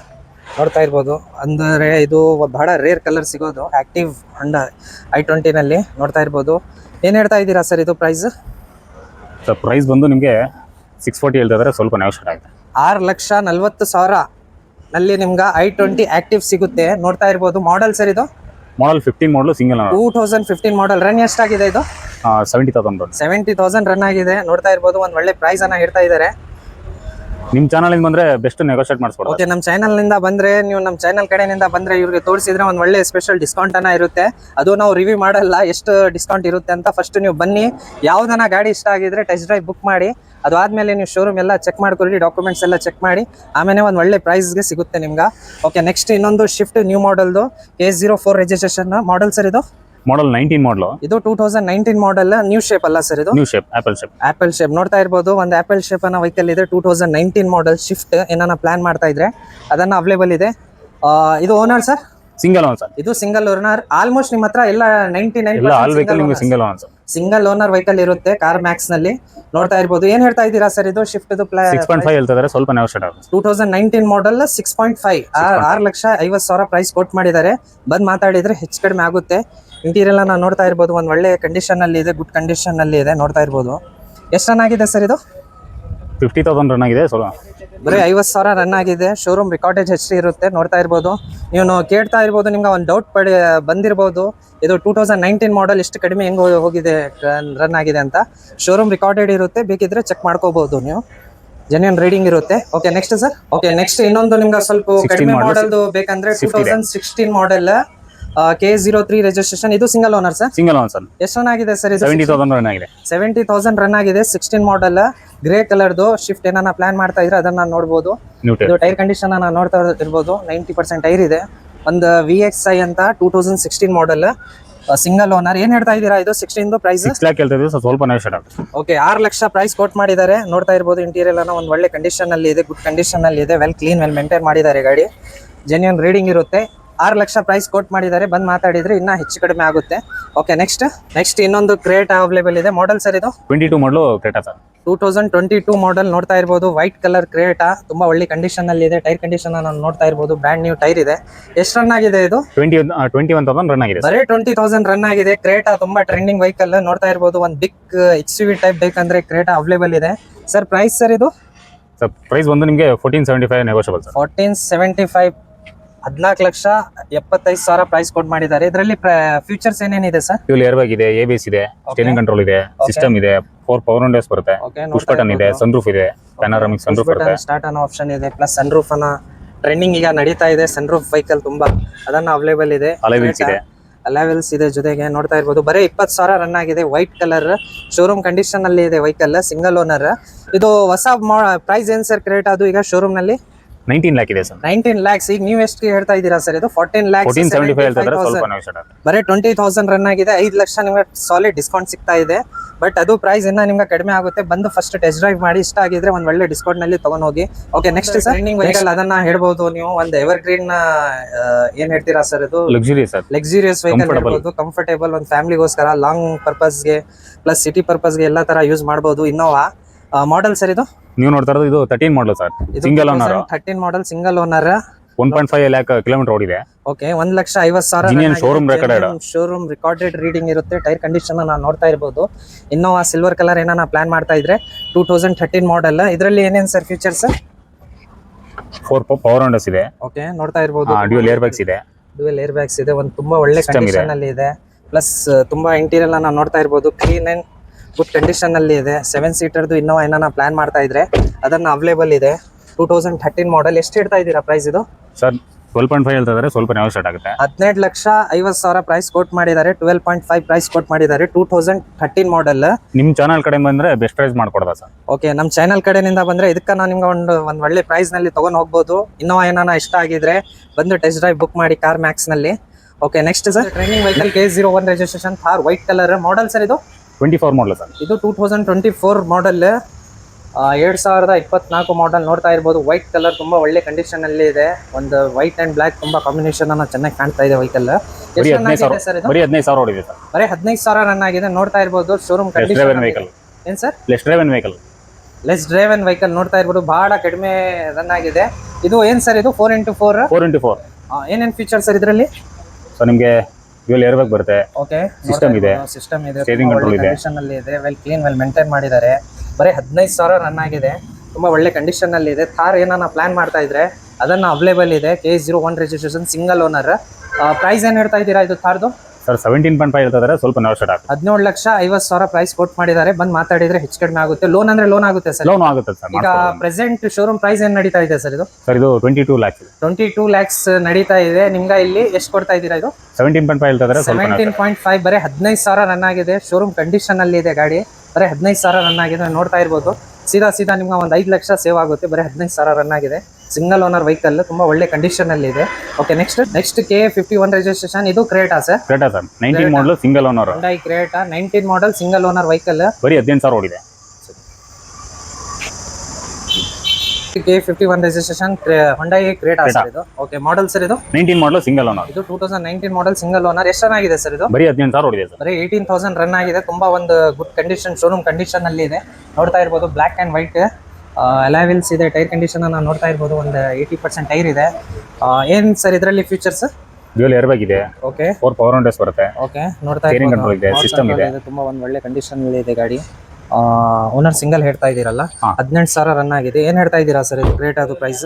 ನೋಡ್ತಾ ಇರ್ಬೋದು. ಅಂದರೆ ಇದು ಬಹಳ ರೇರ್ ಕಲರ್ ಸಿಗೋದು. ಆ್ಯಕ್ಟಿವ್ ಹಂಡ ಐ ಟ್ವೆಂಟಿನಲ್ಲಿ ನೋಡ್ತಾ ಇರ್ಬೋದು. ಏನು ಹೇಳ್ತಾ ಇದ್ದೀರಾ ಸರ್ ಇದು ಪ್ರೈಸ್ ಸರ್ ಪ್ರೈಸ್ ಬಂದು ನಿಮಗೆ ಸಿಕ್ಸ್ ಫೋರ್ಟಿ ಇದ್ದಾರೆ. ಸ್ವಲ್ಪ ನೆಗೋಷಿಯೇಟ್ ಆಗುತ್ತೆ. ಆರು ಲಕ್ಷ ನಲ್ವತ್ತು ಸಾವಿರ ನಲ್ಲಿ ನಿಮ್ಗೆ ಐ ಟ್ವೆಂಟಿ ಆಕ್ಟಿವ್ ಸಿಗುತ್ತೆ. ನೋಡ್ತಾ ಇರ್ಬೋದು. ಮಾಡೆಲ್ ಸರ್ ಇದು? Model fifteen model single two thousand fifteen model run ಎಷ್ಟಾಗಿದೆ ಇದು? Seventy thousand seventy thousand run ಆಗಿದೆ. ನೋಡ್ತಾ ಇರ್ಬೋದು. ಒಂದು ಒಳ್ಳೆ ಪ್ರೈಸನ್ನು ಅನ್ನ ಹೇಳ್ತಾ ಇದ್ದಾರೆ. ನಿಮ್ಮ ಇಂದ ಬಂದ್ರೆ ಬೆಸ್ಟ್ ನೆಗೋಷಿಯೇಟ್ ಮಾಡಿಸ್ಕೊಡ್ತೀವಿ ಓಕೆ ನಮ್ಮ ಚಾನಲ್ನಿಂದ ಬಂದ್ರೆ, ನೀವು ನಮ್ಮ ಚಾನಲ್ ಕಡೆಯಿಂದ ಬಂದ್ರೆ ಇವ್ರಿಗೆ ತೋರಿಸಿದ್ರೆ ಒಂದು ಒಳ್ಳೆ ಸ್ಪೆಷಲ್ ಡಿಸ್ಕೌಂಟ್ ಅನ್ನ ಇರುತ್ತೆ. ಅದು ನಾವು ರಿವ್ಯೂ ಮಾಡಲ್ಲ, ಎಷ್ಟು ಡಿಸ್ಕೌಂಟ್ ಇರುತ್ತೆ ಅಂತ ಫಸ್ಟ್ ನೀವು ಬನ್ನಿ. ಯಾವ್ದನ ಗಾಡಿ ಇಷ್ಟ ಆಗಿದ್ರೆ ಟೆಸ್ಟ್ ಡ್ರೈವ್ ಬುಕ್ ಮಾಡಿ. ಅದಾದ್ಮೇಲೆ ನೀವು ಶೋರೂಮ್ ಎಲ್ಲ ಚೆಕ್ ಮಾಡ್ಕೊಳ್ಳಿ ಡಾಕ್ಯುಮೆಂಟ್ಸ್ ಎಲ್ಲ ಚೆಕ್ ಮಾಡಿ. ಆಮೇಲೆ ಒಂದು ಒಳ್ಳೆ ಪ್ರೈಸ್ಗೆ ಸಿಗುತ್ತೆ ನಿಮ್ಗೆ. ಓಕೆ ನೆಕ್ಸ್ಟ್ ಇನ್ನೊಂದು shift new ಮಾಡೆಲ್ದು K zero four registration model sir ಇದು. ಮಾಡಲ್ ನೈನ್ಟೀನ್ ಮಾಡಲ್ ಇದು two thousand nineteen model new shape ಅಲ್ಲ ಸರ್ ಇದು? New shape apple shape apple shape ನೋಡ್ತಾ ಇರ್ಬೋದು ಒಂದು ಆಪಲ್ ಶೇಪ್ ಅನ್ನ ವೆಹಿಕಲ್ ಇದೆ. Two thousand nineteen model shift ಏನಾನ ಪ್ಲಾನ್ ಮಾಡ್ತಾ ಇದ್ರೆ ಅದನ್ನ ಅವೈಲೇಬಲ್ ಇದೆ. ಆ, ಇದು owner sir single owner sir ಇದು ಸಿಂಗಲ್ ಓನರ್ ಆಲ್ಮೋಸ್ಟ್ ನಿಮ್ಮ ಹತ್ರ ಎಲ್ಲ ನೈನ್ಟಿ ನೈನ್ ನಿಮಗೆ single owner sir single owner vehicle ಇರುತ್ತೆ ಕಾರ್ ಮ್ಯಾಕ್ಸ್ನಲ್ಲಿ. ನೋಡ್ತಾ ಇರ್ಬೋದು. ಏನ್ ಹೇಳ್ತಾ ಇದ್ದೀರಾ ಸರ್ ಇದು? ಶಿಫ್ಟ್ ಸಿಕ್ಸ್ ಪಾಯಿಂಟ್ ಫೈವ್ ಸ್ವಲ್ಪ ನೆಗೋಷಿಯೇಟ್ ಆಗುತ್ತೆ two thousand nineteen model six point five R lakh ಐವತ್ತು ಸಾವಿರ ಪ್ರೈಸ್ ಕೊಟ್ ಮಾಡಿದ್ದಾರೆ. ಬಂದ್ ಮಾತಾಡಿದ್ರೆ ಹೆಚ್ಚು ಕಡಿಮೆ ಆಗುತ್ತೆ. ಇಂಟೀರಿಯರ್ ನಾವು ನೋಡ್ತಾ ಇರ್ಬೋದು ಒಂದು ಒಳ್ಳೆ ಕಂಡೀಷನ್ ಅಲ್ಲಿ ಇದೆ ಗುಡ್ ಕಂಡೀಷನ್ ಅಲ್ಲಿ ಇದೆ ನೋಡ್ತಾ ಇರ್ಬೋದು. ಎಷ್ಟು ಆಗಿದೆ ಸರ್ ಇದು? ಫಿಫ್ಟಿ ತೌಸಂಡ್ ರನ್ ಆಗಿದೆ ಸ್ವಲ್ಪ ಬರೀ ಐವತ್ತು ಸಾವಿರ ರನ್ ಆಗಿದೆ. ಶೋರೂಮ್ ರೆಕಾರ್ಡೇಜ್ ಹೆಚ್ಚು ಇರುತ್ತೆ ನೋಡ್ತಾ ಇರ್ಬೋದು. ನೀವು ಕೇಳ್ತಾ ಇರ್ಬೋದು ನಿಮ್ಗೆ ಒಂದು ಡೌಟ್ ಪಡಿ ಬಂದಿರ್ಬೋದು. ಇದು ಟೂ ತೌಸಂಡ್ ನೈನ್ಟೀನ್ ಮಾಡೆಲ್ ಎಷ್ಟು ಕಡಿಮೆ ಹೆಂಗೆ ಹೋಗಿದೆ ರನ್ ಆಗಿದೆ ಅಂತ. ಶೋರೂಮ್ ರೆಕಾರ್ಡೆಡ್ ಇರುತ್ತೆ ಬೇಕಿದ್ರೆ ಚೆಕ್ ಮಾಡ್ಕೋಬಹುದು ನೀವು. ಜೆನ್ಯನ್ ರೀಡಿಂಗ್ ಇರುತ್ತೆ. Okay next sir okay next ಇನ್ನೊಂದು ನಿಮ್ಗೆ ಸ್ವಲ್ಪ ಕಡಿಮೆ ಮಾಡಲ್ ಬೇಕಂದ್ರೆ two thousand sixteen model K zero three registration ಇದು single owner sir single owner sir ಎಷ್ಟು ರನ್ ಆಗಿದೆ ಸರ್ ಇದು? ಸೆವೆಂಟಿ ತೌಸಂಡ್ ರನ್ ಆಗಿದೆ. ಸೆವೆಂಟಿ ತೌಸಂಡ್ ರನ್ ಆಗಿದೆ. ಸಿಕ್ಸ್ಟೀನ್ ಮಾಡೆಲ್ ಗ್ರೇ ಕಲರ್ದು ಶಿಫ್ಟ್ ಏನಾನ ಪ್ಲಾನ್ ಮಾಡ್ತಾ ಇದ್ರೆ ಅದನ್ನ ನೋಡ್ಬೋದು. ನ್ಯೂ ಇದು ಟೈರ್ ಕಂಡೀಷನ್ ನಾನು ನೋಡ್ತಾ ಇರ್ಬೋದು. ನೈಂಟಿ ಪರ್ಸೆಂಟ್ ಟೈರ್ ಇದೆ. ಒಂದು ವಿ ಎಕ್ಸ್ ಐ ಅಂತ two thousand sixteen model single owner ಏನ್ ಹೇಳ್ತಾ ಇದ್ದೀರಾ ಇದು? ಸಿಕ್ಸ್ಟೀನ್ ಪ್ರೈಸ್ ಸ್ವಲ್ಪ ಓಕೆ ಆರು ಲಕ್ಷ ಪ್ರೈಸ್ ಕೋಟ್ ಮಾಡಿದ್ದಾರೆ. ನೋಡ್ತಾ ಇರ್ಬೋದು ಇಂಟೀರಿಯರ್ ಅನ್ನ ಒಂದು ಒಳ್ಳೆ ಕಂಡೀಷನ್ ಅಲ್ಲಿ ಇದೆ ಗುಡ್ ಕಂಡೀಷನ್ ಅಲ್ಲಿ ಇದೆ ವೆಲ್ ಕ್ಲೀನ್ ವೆಲ್ ಮೇಂಟೈನ್ ಮಾಡಿದ್ದಾರೆ ಗಾಡಿ. ಜೆನ್ಯೂನ್ ರೀಡಿಂಗ್ ಇರುತ್ತೆ. ಆರು ಲಕ್ಷ ಪ್ರೈಸ್ ಕೋಟ್ ಮಾಡಿದ್ದಾರೆ. ಬಂದು ಮಾತಾಡಿದ್ರೆ ಇನ್ನೂ ಹೆಚ್ಚು ಕಡಿಮೆ ಆಗುತ್ತೆ. ಓಕೆ ನೆಕ್ಸ್ಟ್ ನೆಕ್ಸ್ಟ್ ಇನ್ನೊಂದು ಕ್ರೇಟ್ ಅವೈಲೇಬಲ್ ಇದೆ. ಮಾಡಲ್ ಸರ್ ಇದು? Twenty two model Creta sir two thousand twenty two model ನೋಡ್ತಾ ಇರ್ಬೋದು. ವೈಟ್ ಕಲರ್ ಕ್ರೇಟಾ ತುಂಬಾ ಒಳ್ಳೆ ಕಂಡೀಷನ್ ಅಲ್ಲಿ ಇದೆ. ಟೈರ್ ಕಂಡೀಷನ್ ನಾನು ನೋಡ್ತಾ ಇರ್ಬೋದು. ಬ್ರ್ಯಾಂಡ್ ನ್ಯೂ ಟೈರ್ ಇದೆ. ಎಷ್ಟು ರನ್ ಆಗಿದೆ ಇದು? Twenty twenty one thousand run ಆಗಿದೆ ಸರ್ ಬರೀ ಟ್ವೆಂಟಿ ತೌಸಂಡ್ ರನ್ ಆಗಿದೆ. ಕ್ರೇಟಾ ತುಂಬಾ ಟ್ರೆಂಡಿಂಗ್ ವೆಹಿಕಲ್ ನೋಡ್ತಾ ಇರ್ಬೋದು. ಒಂದು ಬಿಗ್ ಎಚ್ ವಿ ಟೈಪ್ ಬೇಕಂದ್ರೆ ಕ್ರೇಟಾ ಅವೈಲೇಬಲ್ ಇದೆ. ಸರ್ ಪ್ರೈಸ್ ಸರ್ ಇದು? ಸರ್ ಪ್ರೈಸ್ ಬಂದು ನಿಮಗೆ fourteen seventy five negotiable sir fourteen seventy five ಹದಿನಾಲ್ಕು ಲಕ್ಷ ಎಪ್ಪತ್ತೈದು ಸಾವಿರ ಪ್ರೈಸ್ ಕೊಟ್ಟು ಮಾಡಿದ್ದಾರೆ. ಇದರಲ್ಲಿ ಫ್ಯೂಚರ್ಸ್ ಏನೇನಿದೆ ಸರ್ ಫ್ಯೂಲ್ ಏರ್ ಬ್ಯಾಗ್ ಇದೆ ಎ ಬಿ ಎಸ್ ಇದೆ ಸ್ಟೇರಿಂಗ್ ಕಂಟ್ರೋಲ್ ಇದೆ ಸಿಸ್ಟಮ್ ಇದೆ ಫೋರ್ ಪವರ್ ವಿಂಡೋಸ್ ಬರುತ್ತೆ. ಪುಷ್ ಬಟನ್ ಇದೆ ಸನ್ರೂಫ್ ಇದೆ ಪ್ಯಾನರಾಮಿಕ್ ಸನ್ರೂಫ್ ಬರುತ್ತೆ. ಸ್ಟಾರ್ಟ್ ಅನ್ನೋ ಆಪ್ಷನ್ ಇದೆ ಪ್ಲಸ್ ಸನ್ ರೂಫ್ ಅನ್ನ ಟ್ರೆಂಡಿಂಗ್ ಈಗ ನಡೀತಾ ಇದೆ. ಸನ್ ರೂಫ್ ವೆಹಿಕಲ್ ತುಂಬಾ ಅದನ್ನ ಅವೈಲೇಬಲ್ ಇದೆ. ಅಲೆವೆಲ್ಸ್ ಇದೆ. ಇದೆ ಜೊತೆಗೆ ನೋಡ್ತಾ ಇರ್ಬೋದು. ಬರೀ ಇಪ್ಪತ್ತು ಸಾವಿರ ರನ್ ಆಗಿದೆ. ವೈಟ್ ಕಲರ್ ಶೋರೂಮ್ ಕಂಡೀಷನ್ ಅಲ್ಲಿ ಇದೆ ವೆಹಿಕಲ್ ಸಿಂಗಲ್ ಓನರ್ ಇದು ಹೊಸ ಪ್ರೈಸ್ ಏನ್ ಸರ್ ಕ್ರಿಯೇಟ್ ಅದು ಈಗ ಶೋರೂಮ್ನಲ್ಲಿ? ನೈನ್ಟೀನ್ ಲ್ಯಾಕ್ ಇದೆ ಸರ್ ನೈನ್ಟೀನ್ ಲ್ಯಾಕ್ಸ್ ಈಗ ನೀವು ಎಷ್ಟು ಹೇಳ್ತಾ ಇದ್ದೀರಾ ಸರ್ ಇದು ಫೋರ್ಟೀನ್ ಲ್ಯಾಕ್ ಸೆವೆಂಟಿ ಫೈವ್ ಹೇಳ್ತಾ ಇದ್ರೆ ಸ್ವಲ್ಪ ಬರೀ ಟ್ವೆಂಟಿ ತೌಸಂಡ್ ರನ್ ಆಗಿದೆ. ಐದು ಲಕ್ಷ ನಿಮಗೆ ಸಾಲಿಡ್ ಡಿಸ್ಕೌಂಟ್ ಸಿಗ್ತಾ ಇದೆ. ಬಟ್ ಅದು ಪ್ರೈಸ್ ಇನ್ನ ನಿಮ್ಗೆ ಕಡಿಮೆ ಆಗುತ್ತೆ. ಬಂದು ಫಸ್ಟ್ ಟೆಸ್ಟ್ ಡ್ರೈವ್ ಮಾಡಿ ಇಷ್ಟ ಆಗಿದ್ರೆ ಒಂದು ಒಳ್ಳೆ ಡಿಸ್ಕೌಂಟ್ನಲ್ಲಿ ತಗೊಂಡು ಹೋಗಿ ಓಕೆ ನೆಕ್ಸ್ಟ್ ಸರ್ ವೆಹಿಕಲ್ ಅದನ್ನ ಹೇಳ್ಬೋದು ನೀವು. ಒಂದು ಎವರ್ ಗ್ರೀನ್ ಏನ್ ಹೇಳ್ತೀರಾ ಸರ್ ಇದು? Luxury sir luxurious vehicle. ಹೇಳ್ಬೋದು. ಕಂಫರ್ಟೇಬಲ್ ಒಂದು ಫ್ಯಾಮಿಲಿಗೋಸ್ಕರ ಲಾಂಗ್ ಪರ್ಪಸ್ಗೆ ಪ್ಲಸ್ ಸಿಟಿ ಪರ್ಪಸ್ಗೆ ಎಲ್ಲ ತರ ಯೂಸ್ ಮಾಡಬಹುದು ಇನ್ನೋವಾ ಮಾಡೆಲ್ ಸರ್ ಇದು? ನೀವು ನೋಡ್ತಾ ಇರೋದು ಇದು thirteen model sir single owner thirteen model single owner one point five lakh kilometer ಓಡಿದೆ ಓಕೆ ಒಂದ್ ಲಕ್ಷ ಐವತ್ ಸಾವಿರ showroom record showroom recorded reading ಇರುತ್ತೆ. ಟೈರ್ ಕಂಡೀಷನ್ ನಾವು ನೋಡ್ತಾ ಇರ್ಬೋದು. ಇನ್ನೋವಾ ಸಿಲ್ವರ್ ಕಲರ್ ಏನಾನ ಪ್ಲಾನ್ ಮಾಡ್ತಾ ಇದ್ರೆ ಟೂ ತೌಸಂಡ್ ಥರ್ಟೀನ್ ಮಾಡೆಲ್ ಇದರಲ್ಲಿ ಏನೇನು sir features four power windows ಇದೆ. ಓಕೆ ನೋಡ್ತಾ ಇರಬಹುದು ಡ್ಯೂಲ್ ಏರ್ ಬ್ಯಾಗ್ಸ್ ಇದೆ. ಡ್ಯೂಲ್ ಏರ್ ಬ್ಯಾಗ್ಸ್ ಇದೆ. ಒಂದು ತುಂಬಾ ಒಳ್ಳೆ ಕಂಡೀಷನ್ ಅಲ್ಲಿ ಇದೆ. ಪ್ಲಸ್ ತುಂಬಾ ಇಂಟೀರಿಯರ್ ನಾವು ನೋಡ್ತಾ ಇರಬಹುದು ಕ್ಲೀನ್ ಅಂಡ್ ಗುಡ್ ಕಂಡೀಷನ್ ಅಲ್ಲಿ ಇದೆ. ಸೆವೆನ್ ಸೀಟರ್ದು ಇನ್ನೋ ಏನಾನ ಪ್ಲಾನ್ ಮಾಡ್ತಾ ಇದ್ರೆ ಅದನ್ನ ಅವೈಲೇಬಲ್ ಇದೆ. ಟೂ ತೌಸಂಡ್ ಥರ್ಟೀನ್ ಮಾಡೆಲ್ ಎಷ್ಟು ಇಡ್ತಾ ಇದ್ದೀರಾ ಪ್ರೈಸ್ ಇದು? ಸರ್ ಟ್ವೆಲ್ ಪಾಯಿಂಟ್ ಫೈವ್ ಹೇಳ್ತಾ ಇದ್ರೆ. ಸ್ವಲ್ಪ ಸ್ಟಾರ್ಟ್ ಆಗುತ್ತೆ. ಹದಿನೆಂಟು ಲಕ್ಷ ಐವತ್ತು ಸಾವಿರ ಪ್ರೈಸ್ ಕೋಟ್ ಮಾಡಿದ್ದಾರೆ. Twelve point five price quote ಮಾಡಿದ್ದಾರೆ. ಟೂ ತೌಸಂಡ್ ಥರ್ಟೀನ್ ಮಾಡೆಲ್ ನಿಮ್ಮ ಚಾನಲ್ ಕಡೆ ಬಂದ್ರೆ ಬೆಸ್ಟ್ ಪ್ರೈಸ್ ಮಾಡ್ಕೊಡ್ದ ಸರ್ ಓಕೆ ನಮ್ಮ ಚಾನಲ್ ಕಡೆಯಿಂದ ಬಂದ್ರೆ ಇದಕ್ಕೆ ನಾನು ನಿಮ್ಗೆ ಒಂದು ಒಂದು ಒಳ್ಳೆ ಪ್ರೈಸ್ನಲ್ಲಿ ತಗೊಂಡ್ ಹೋಗ್ಬೋದು. ಇನ್ನೂ ಏನಾನ ಇಷ್ಟ ಆಗಿದ್ರೆ ಬಂದು ಟೆಸ್ಟ್ ಡ್ರೈವ್ ಬುಕ್ ಮಾಡಿ car ಮ್ಯಾಕ್ಸ್ನಲ್ಲಿ. Okay next sir training vehicle K zero one registration Thar white colour model sir ಇದು? Twenty four model sir. ಇದು two thousand twenty four model ಎರಡು ಸಾವಿರದ ಇಪ್ಪತ್ನಾಲ್ಕು ಮಾಡೆಲ್ ನೋಡ್ತಾ ಇರ್ಬೋದು. ವೈಟ್ ಕಲರ್ ತುಂಬಾ ಒಳ್ಳೆ ಕಂಡೀಷನ್ ಅಲ್ಲಿ ಇದೆ. ಒಂದು ವೈಟ್ ಅಂಡ್ ಬ್ಲಾಕ್ ತುಂಬಾ ಕಾಂಬಿನೇಷನ್ ಅನ್ನ ಚೆನ್ನಾಗಿ ಕಾಣ್ತಾ ಇದೆ ವೈಕಲ್ ಬರೀ ಹದಿನೈದು ಸರ್ ಸಾವಿರ ಇದು? ಬರೀ ಹದಿನೈದು ಸಾವಿರ ಓಡಿದೆ ಸರ್. ಬರೀ ಹದಿನೈದು ಸಾವಿರ ರನ್ ಆಗಿದೆ. ನೋಡ್ತಾ ಇರ್ಬೋದು. ಶೋರೂಮ್ ಕಂಡೀಷನ್ ವೆಹಿಕಲ್ ಏನ್ sir? Less driven vehicle less driven vehicle ನೋಡ್ತಾ ಇರ್ಬೋದು. ಬಹಳ ಕಡಿಮೆ ರನ್ ಆಗಿದೆ. ಇದು ಏನ್ ಸರ್ ಇದು? Four into four four into four ಏನೇನ್ ಫೀಚರ್ ಸರ್ ಇದರಲ್ಲಿ? ಸೊ ನಿಮಗೆ ಡ್ಯೂಲ್ ಏರ್ ಬ್ಯಾಗ್ ಬರುತ್ತೆ ಓಕೆ ಸಿಸ್ಟಮ್ ಇದೆ. ಸಿಸ್ಟಮ್ ಇದೆ. Steering ತುಂಬಾ control ಒಳ್ಳೆ ಇದೆ. ಕಂಡೀಷನ್ ಅಲ್ಲಿ ಇದೆ. ವೆಲ್ ಕ್ಲೀನ್ ವೆಲ್ ಮೇಂಟೈನ್ ಮಾಡಿದ್ದಾರೆ. ಬರೀ ಹದಿನೈದು ಸಾವಿರ ರನ್ ಆಗಿದೆ. ತುಂಬಾ ಒಳ್ಳೆ ಕಂಡೀಷನ್ ಅಲ್ಲಿ ಇದೆ. ಥಾರ್ ಏನಾನ ಪ್ಲಾನ್ ಮಾಡ್ತಾ ಇದ್ರೆ ಅದನ್ನ ಅವೈಲೇಬಲ್ ಇದೆ. K zero one registration single owner price ಏನ್ ಹೇಳ್ತಾ ಇದ್ದೀರಾ ಇದು ಥಾರ್ದು ಸರ್ ಸೆವೆಂಟೀನ್ ಪಾಯಿಂಟ್ ಫೈವ್ ಇರ್ತದೆ ಸ್ವಲ್ಪ ನೆಗೋಷಿಯೇಟ್ ಆಗುತ್ತೆ ಹದಿನೇಳು ಲಕ್ಷ ಐವತ್ತು ಸಾವಿರ ಪ್ರೈಸ್ ಕೊಟ್ ಮಾಡಿದ್ದಾರೆ. ಬಂದು ಮಾತಾಡಿದ್ರೆ ಹೆಚ್ಚು ಕಡಿಮೆ ಆಗುತ್ತೆ. ಲೋನ್ ಅಂದ್ರೆ ಲೋನ್ ಆಗುತ್ತೆ ಸರ್. ಲೋನ್ ಆಗುತ್ತೆ ಸರ್ ಈಗ ಪ್ರೆಸೆಂಟ್ ಶೋರೂಮ್ ಪ್ರೈಸ್ ಏನ್ ನಡೀತಾ ಇದೆ ಸರ್ ಇದು? ಸರ್ ಇದು twenty two lakhs twenty two lakhs ನಡೀತಾ ಇದೆ. ನಿಮ್ಗೆ ಇಲ್ಲಿ ಎಷ್ಟು ಕೊಡ್ತಾ ಇದ್ದೀರಾ ಇದು? ಸೆವೆಂಟೀನ್ ಪಾಯಿಂಟ್ ಫೈವ್ ಇರ್ತದೆ ಸೆವೆಂಟೀನ್ ಪಾಯಿಂಟ್ ಫೈವ್ ಬರೀ ಹದಿನೈದು ಸಾವಿರ ರನ್ ಆಗಿದೆ. ಶೋರೂಮ್ ಕಂಡೀಷನ್ ಅಲ್ಲಿ ಇದೆ ಗಾಡಿ. ಬರೀ ಹದಿನೈದು ಸಾವಿರ ರನ್ ಆಗಿದೆ. ನೋಡ್ತಾ ಇರ್ಬೋದು. ಸೀದಾ ಸೀದಾ ನಿಮ್ಗೆ ಒಂದು ಐದು ಲಕ್ಷ ಸೇವ್ ಆಗುತ್ತೆ. ಬರೀ ಹದಿನೈದು ಸಾವಿರ ರನ್ ಆಗಿದೆ. ಸಿಂಗಲ್ ಓನರ್ ವೆಹಿಕಲ್ ತುಂಬಾ ಒಳ್ಳೆ ಕಂಡೀಷನ್ ಅಲ್ಲಿ ಇದೆ. Okay next next K fifty one registration ಇದು Creta sir. Creta sir nineteen model single owner Hyundai Creta nineteen model single owner vehicle ಬರೀ ಹದಿನೈದು ಸಾವಿರ ಓಡಿದೆ. K fifty one registration Hyundai Creta sir ಇದು. ಓಕೆ ಮಾಡಲ್ ಸರ್ ಇದು? Nineteen model single owner ಇದು two thousand nineteen model single owner ಎಷ್ಟು ಚೆನ್ನಾಗಿದೆ sir ಇದು? ಬರೀ ಹದಿನೈದು ಸಾವಿರ ಓಡಿದೆ ಸರ್. ಬರೀ ಏಯ್ಟೀನ್ ತೌಸಂಡ್ ರನ್ ಆಗಿದೆ. ತುಂಬಾ ಒಂದು ಗುಡ್ ಕಂಡೀಷನ್ ಶೋರೂಮ್ ಕಂಡೀಷನ್ ಅಲ್ಲಿ ಇದೆ. ನೋಡ್ತಾ ಇರ್ಬೋದು ಬ್ಲಾಕ್ ಅಂಡ್ ವೈಟ್ ಅಲಾವಿಲ್ಸ್ ಇದೆ ಟೈರ್ ಕಂಡೀಷನ್ ನಾವು ನೋಡ್ತಾ ಇರ್ಬೋದು ಒಂದು ಏಯ್ಟಿ ಪರ್ಸೆಂಟ್ ಟೈರ್ ಇದೆ. ಏನ್ ಸರ್ ಇದರಲ್ಲಿ ಫೀಚರ್ಸ್ ಡ್ಯೂಲ್ ಏರ್ ಬ್ಯಾಗ್ ಇದೆ. ಓಕೆ ಫೋರ್ ಪವರ್ ವಿಂಡೋಸ್ ಬರುತ್ತೆ. ಓಕೆ ನೋಡ್ತಾ Steering ಕಂಟ್ರೋಲ್ ಇದೆ, ಸಿಸ್ಟಮ್ ಇದೆ. ತುಂಬಾ ಒಂದು ಒಳ್ಳೆ ಕಂಡೀಷನ್ ಇದೆ ಗಾಡಿ. ಓನರ್ ಸಿಂಗಲ್ ಹೇಳ್ತಾ ಇದ್ದೀರಲ್ಲ. ಹದಿನೆಂಟು ಸಾವಿರ ರನ್ ಆಗಿದೆ. ಏನ್ ಹೇಳ್ತಾ ಇದ್ದೀರಾ ಸರ್ ಇದು ರೇಟ್ ಅದು ಪ್ರೈಸ್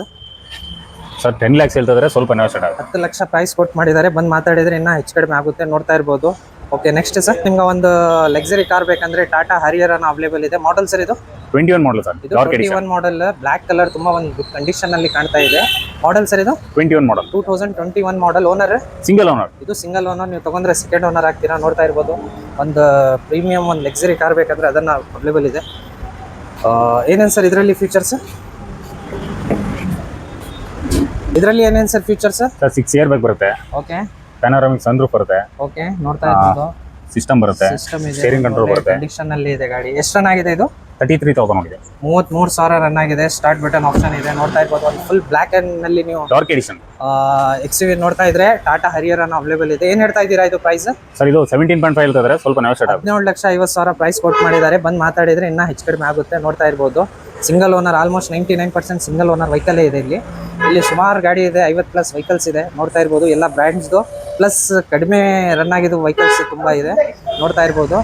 ಸರ್ ಟೆನ್ ಲ್ಯಾಕ್ಸ್ ಹೇಳ್ತಾ ಇದ್ರೆ ಸ್ವಲ್ಪ ನೆಗೋಷಿಯೇಟ್ ಆಗುತ್ತೆ ಹತ್ತು ಲಕ್ಷ ಪ್ರೈಸ್ ಕೊಟ್ಟು ಮಾಡಿದ್ದಾರೆ. ಬಂದು ಮಾತಾಡಿದ್ರೆ ಇನ್ನೂ ಹೆಚ್ಚು ಕಡಿಮೆ ಆಗುತ್ತೆ ನೋಡ್ತಾ ಇರ್ಬೋದು. ಓಕೆ ನೆಕ್ಸ್ಟ್ ಸರ್ ನಿಮ್ಗೆ ಒಂದು ಲಕ್ಸರಿ ಕಾರ್ ಬೇಕಂದ್ರೆ ಟಾಟಾ ಹರಿಯರ್ ಅನ್ನೋ ಅವೈಲೇಬಲ್ ಇದೆ. ಮಾಡೆಲ್ ಸರ್ ಇದು? Twenty one model sir. Twenty one model black colour ತುಂಬಾ ಒಂದು ಗುಡ್ ಕಂಡೀಷನ್ ಅಲ್ಲಿ ಕಾಣ್ತಾ ಇದೆ. ಮಾಡೆಲ್ ಸರ್ ಇದು? Twenty one model two thousand twenty one model owner single owner ಇದು ಸಿಂಗಲ್ ಓನರ್ ನೀವು ತಗೊಂಡ್ರೆ ಸೆಕೆಂಡ್ ಓನರ್ ಆಗ್ತೀರಾ ನೋಡ್ತಾ ಇರ್ಬೋದು. ಒಂದು ಪ್ರೀಮಿಯಂ ಒಂದು ಲಕ್ಸರಿ ಕಾರ್ ಬೇಕಾದ್ರೆ ಅದನ್ನ ಅವೈಲೇಬಲ್ ಇದೆ. ಏನೇನು ಸರ್ ಇದರಲ್ಲಿ ಫೀಚರ್ಸ್ ಇದರಲ್ಲಿ ಏನೇನು sir features sir six air bag ಬರುತ್ತೆ. ಓಕೆ ಪ್ಯಾನೋರಾಮಿಕ್ ಸನ್ರೂಫ್ ಬರುತ್ತೆ. ಓಕೆ ನೋಡ್ತಾ ಇರ್ಬೋದು. ಸಿಸ್ಟಮ್ ಬರುತ್ತೆ. ಸಿಸ್ಟಮ್ ಇದೆ. ಸ್ಟೇರಿಂಗ್ ಕಂಟ್ರೋಲ್ ಬರುತ್ತೆ. ಕಂಡೀಷನ್ ಅಲ್ಲಿ ಇದೆ ಗಾಡಿ. ಎಷ್ಟು ಚೆನ್ನಾಗಿದೆ ಇದು? ತರ್ಟಿ ತ್ರೀ ತೌಸಂಡ್ ಆಗಿದೆ. ಮೂವತ್ತ್ ಮೂರು ಸಾವಿರ ರನ್ ಆಗಿದೆ. ಸ್ಟಾರ್ಟ್ ಬಟನ್ ಆಪ್ಷನ್ ಇದೆ. ನೋಡ್ತಾ ಇರ್ಬೋದು. ಒಂದು ಫುಲ್ ಬ್ಲಾಕ್ ಅಂಡ್ನಲ್ಲಿ ನೀವು ಡಾರ್ಕ್ ಎಡಿಷನ್ ಎಕ್ಸ್ ವಿ ನೋಡ್ತಾ ಇದ್ರೆ ಟಾಟಾ ಹರಿಯರ್ ಅನ್ನು ಅವೈಲೇಬಲ್ ಇದೆ. ಏನ್ ಹೇಳ್ತಾ ಇದ್ದೀರಾ ಇದು ಪ್ರೈಸ್ ಸರ್ ಇದು ಸೆವೆಂಟೀನ್ ಪಾಯಿಂಟ್ ಫೈವ್ ಇರ್ತದೆ ಸ್ವಲ್ಪ ನೆಗೋಷಿಯೇಟ್ ಆಗುತ್ತೆ ಹದಿನೇಳು ಲಕ್ಷ ಐವತ್ತು ಸಾವಿರ ಪ್ರೈಸ್ ಕೊಟ್ಟು ಮಾಡಿದ್ದಾರೆ. ಬಂದು ಮಾತಾಡಿದ್ರೆ ಇನ್ನೂ ಹೆಚ್ಚು ಕಡಿಮೆ ಆಗುತ್ತೆ ನೋಡ್ತಾ ಇರ್ಬೋದು. Single owner almost ninety nine percent single owner vehicle ಇದೆ ಇಲ್ಲಿ. ಇಲ್ಲಿ ಸುಮಾರು ಗಾಡಿ ಇದೆ. ಐವತ್ತು ಪ್ಲಸ್ ವೆಹಿಕಲ್ಸ್ ಇದೆ. ನೋಡ್ತಾ ಇರ್ಬೋದು. ಎಲ್ಲ ಬ್ರ್ಯಾಂಡ್ಸ್ದು ಪ್ಲಸ್ ಕಡಿಮೆ ರನ್ ಆಗಿದ್ದು ವೆಹಿಕಲ್ಸ್ ತುಂಬ ಇದೆ. ನೋಡ್ತಾ ಇರ್ಬೋದು.